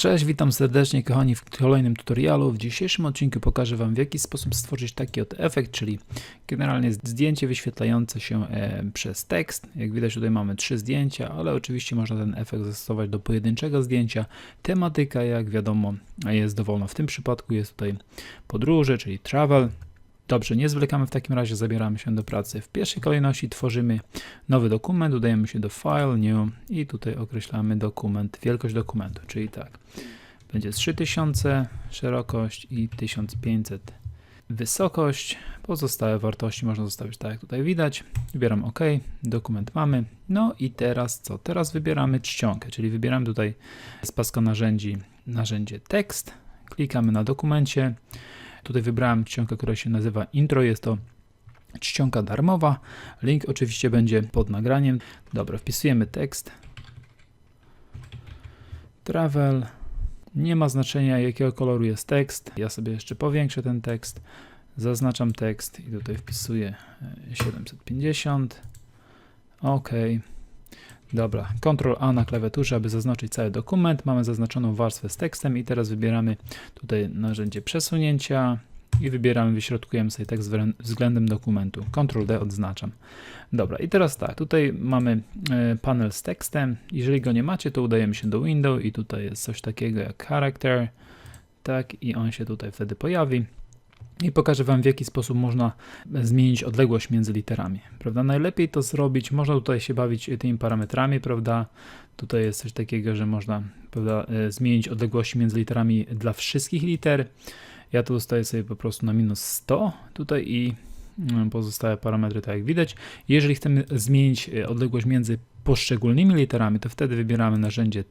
Cześć, witam serdecznie kochani w kolejnym tutorialu. W dzisiejszym odcinku pokażę Wam w jaki sposób stworzyć taki oto efekt, czyli generalnie zdjęcie wyświetlające się e, przez tekst. Jak widać tutaj mamy trzy zdjęcia, ale oczywiście można ten efekt zastosować do pojedynczego zdjęcia. Tematyka jak wiadomo jest dowolna. W tym przypadku jest tutaj podróże, czyli travel. Dobrze, nie zwlekamy w takim razie, zabieramy się do pracy. W pierwszej kolejności tworzymy nowy dokument, udajemy się do File, New i tutaj określamy dokument, wielkość dokumentu, czyli tak, będzie 3000 szerokość i 1500 wysokość. Pozostałe wartości można zostawić tak jak tutaj widać. Wybieram OK, dokument mamy. No i teraz co? Teraz wybieramy czcionkę, czyli wybieramy tutaj z paska narzędzi narzędzie tekst, klikamy na dokumencie. Tutaj wybrałem czcionkę, która się nazywa intro. Jest to czcionka darmowa. Link oczywiście będzie pod nagraniem. Dobra, wpisujemy tekst. Travel. Nie ma znaczenia jakiego koloru jest tekst. Ja sobie jeszcze powiększę ten tekst. Zaznaczam tekst i tutaj wpisuję 750. OK. Dobra, Ctrl A na klawiaturze, aby zaznaczyć cały dokument. Mamy zaznaczoną warstwę z tekstem i teraz wybieramy tutaj narzędzie przesunięcia i wybieramy, wyśrodkujemy sobie tekst względem dokumentu. Ctrl D odznaczam. Dobra, i teraz tak, tutaj mamy e, panel z tekstem. Jeżeli go nie macie, to udajemy się do Window i tutaj jest coś takiego jak character. Tak, i on się tutaj wtedy pojawi i pokażę Wam w jaki sposób można zmienić odległość między literami, prawda? Najlepiej to zrobić, można tutaj się bawić tymi parametrami, prawda? Tutaj jest coś takiego, że można prawda, e, zmienić odległości między literami dla wszystkich liter. Ja to dostaję sobie po prostu na minus 100 tutaj i mm, pozostałe parametry tak jak widać. Jeżeli chcemy zmienić e, odległość między poszczególnymi literami, to wtedy wybieramy narzędzie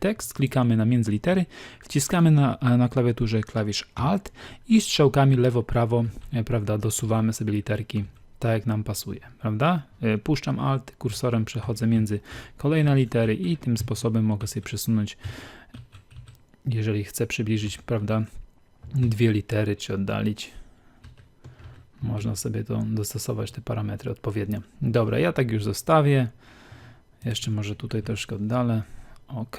tekst, klikamy na między litery, wciskamy na, e, na klawiaturze klawisz Alt i strzałkami lewo-prawo, e, prawda, dosuwamy sobie literki tak jak nam pasuje, prawda? Puszczam Alt, kursorem przechodzę między kolejne litery i tym sposobem mogę sobie przesunąć, jeżeli chcę przybliżyć, prawda, dwie litery czy oddalić. Można sobie to dostosować, te parametry odpowiednio. Dobra, ja tak już zostawię. Jeszcze może tutaj troszkę oddalę. OK.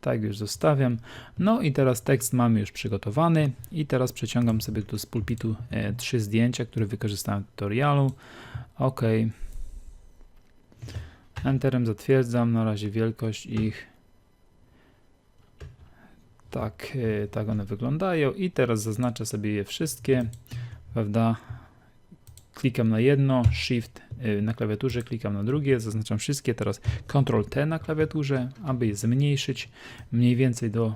Tak już zostawiam. No i teraz tekst mamy już przygotowany i teraz przeciągam sobie tu z pulpitu e, trzy zdjęcia, które wykorzystałem w tutorialu. OK. Enterem zatwierdzam na razie wielkość ich. Tak, e, tak one wyglądają i teraz zaznaczę sobie je wszystkie, prawda? Klikam na jedno, Shift na klawiaturze, klikam na drugie, zaznaczam wszystkie, teraz Ctrl T na klawiaturze, aby je zmniejszyć mniej więcej do,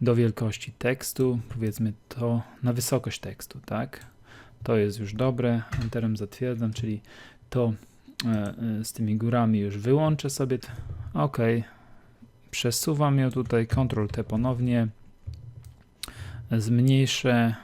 do wielkości tekstu, powiedzmy to na wysokość tekstu, tak? To jest już dobre, Enterem zatwierdzam, czyli to e, e, z tymi górami już wyłączę sobie. OK, przesuwam ją tutaj, Ctrl T ponownie, zmniejszę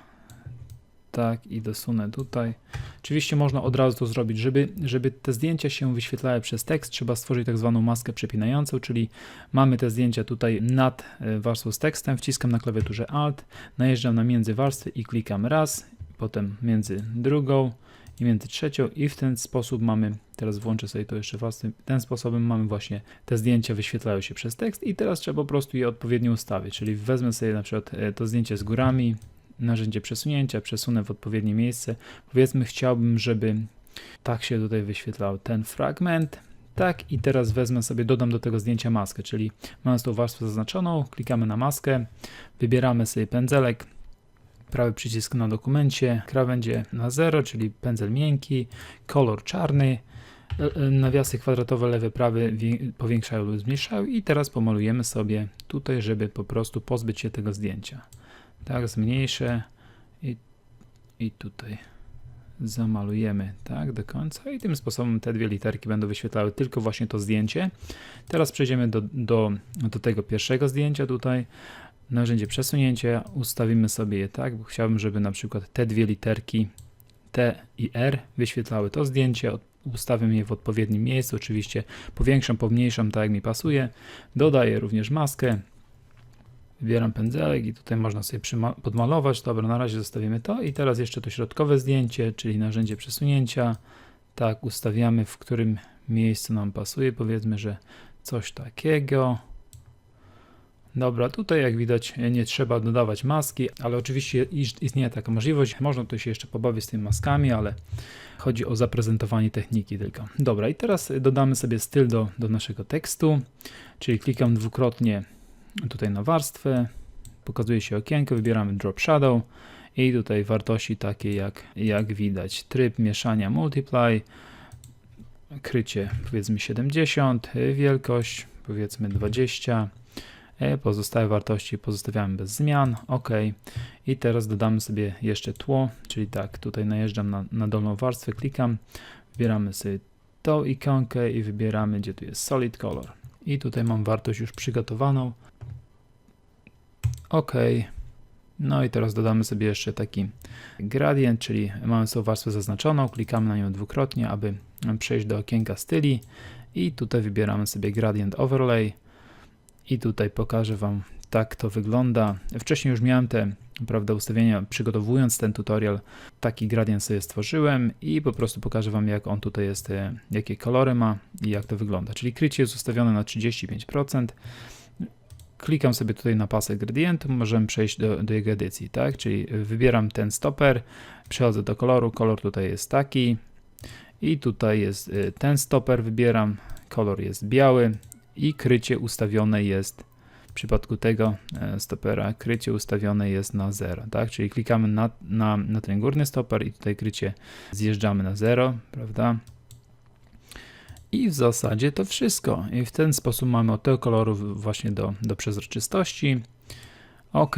tak i dosunę tutaj. Oczywiście można od razu to zrobić, żeby, żeby te zdjęcia się wyświetlały przez tekst, trzeba stworzyć tak zwaną maskę przepinającą, czyli mamy te zdjęcia tutaj nad e, warstwą z tekstem, wciskam na klawiaturze Alt, najeżdżam na między warstwy i klikam raz, potem między drugą i między trzecią i w ten sposób mamy, teraz włączę sobie to jeszcze raz, ten sposobem mamy właśnie te zdjęcia wyświetlają się przez tekst i teraz trzeba po prostu je odpowiednio ustawić, czyli wezmę sobie na przykład e, to zdjęcie z górami, narzędzie przesunięcia, przesunę w odpowiednie miejsce. Powiedzmy, chciałbym, żeby tak się tutaj wyświetlał ten fragment. Tak, i teraz wezmę sobie, dodam do tego zdjęcia maskę, czyli mamy tą warstwę zaznaczoną, klikamy na maskę, wybieramy sobie pędzelek, prawy przycisk na dokumencie, krawędzie na 0, czyli pędzel miękki, kolor czarny, nawiasy kwadratowe lewy, prawy powiększają lub zmniejszają i teraz pomalujemy sobie tutaj, żeby po prostu pozbyć się tego zdjęcia. Tak, zmniejszę i, i tutaj zamalujemy tak do końca i tym sposobem te dwie literki będą wyświetlały tylko właśnie to zdjęcie. Teraz przejdziemy do, do, do tego pierwszego zdjęcia tutaj. Narzędzie przesunięcia ustawimy sobie je tak, bo chciałbym, żeby na przykład te dwie literki T i R wyświetlały to zdjęcie. Ustawiam je w odpowiednim miejscu, oczywiście powiększam, pomniejszam tak jak mi pasuje. Dodaję również maskę, Wybieram pędzelek i tutaj można sobie podmalować. Dobra, na razie zostawimy to. I teraz jeszcze to środkowe zdjęcie, czyli narzędzie przesunięcia. Tak, ustawiamy w którym miejscu nam pasuje. Powiedzmy, że coś takiego. Dobra, tutaj jak widać nie trzeba dodawać maski, ale oczywiście istnieje taka możliwość. Można tu się jeszcze pobawić z tymi maskami, ale chodzi o zaprezentowanie techniki tylko. Dobra, i teraz dodamy sobie styl do, do naszego tekstu, czyli klikam dwukrotnie tutaj na warstwę, pokazuje się okienko, wybieramy Drop Shadow i tutaj wartości takie jak, jak widać tryb mieszania Multiply, krycie powiedzmy 70, wielkość powiedzmy 20, E, Pozostałe wartości pozostawiamy bez zmian. OK. I teraz dodamy sobie jeszcze tło, czyli tak, tutaj najeżdżam na, na dolną warstwę, klikam, wybieramy sobie tą ikonkę i wybieramy, gdzie tu jest Solid Color. I tutaj mam wartość już przygotowaną. OK. No i teraz dodamy sobie jeszcze taki gradient, czyli mamy sobie warstwę zaznaczoną, klikamy na nią dwukrotnie, aby przejść do okienka styli i tutaj wybieramy sobie gradient overlay i tutaj pokażę Wam, tak to wygląda. Wcześniej już miałem te prawda, ustawienia, przygotowując ten tutorial, taki gradient sobie stworzyłem i po prostu pokażę Wam, jak on tutaj jest, e, jakie kolory ma i jak to wygląda. Czyli krycie jest ustawione na 35%. Klikam sobie tutaj na pasek gradientu, możemy przejść do, do jego edycji, tak? Czyli wybieram ten stoper, przechodzę do koloru, kolor tutaj jest taki i tutaj jest e, ten stoper, wybieram, kolor jest biały i krycie ustawione jest w przypadku tego e, stopera, krycie ustawione jest na 0, tak? Czyli klikamy na, na, na ten górny stoper i tutaj krycie zjeżdżamy na 0, prawda? I w zasadzie to wszystko. I w ten sposób mamy od tego koloru właśnie do, do przezroczystości. OK.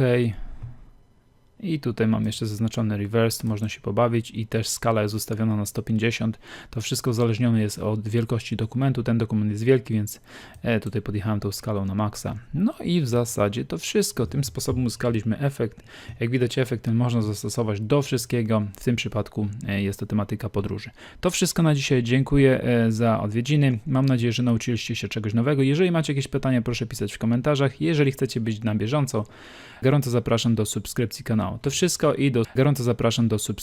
I tutaj mam jeszcze zaznaczony reverse, można się pobawić i też skala jest ustawiona na 150. To wszystko uzależnione jest od wielkości dokumentu. Ten dokument jest wielki, więc e, tutaj podjechałem tą skalą na maksa. No i w zasadzie to wszystko. Tym sposobem uzyskaliśmy efekt. Jak widać efekt ten można zastosować do wszystkiego. W tym przypadku e, jest to tematyka podróży. To wszystko na dzisiaj. Dziękuję e, za odwiedziny. Mam nadzieję, że nauczyliście się czegoś nowego. Jeżeli macie jakieś pytania, proszę pisać w komentarzach. Jeżeli chcecie być na bieżąco, gorąco zapraszam do subskrypcji To wszystko i do, gorąco zapraszam do subskrypcji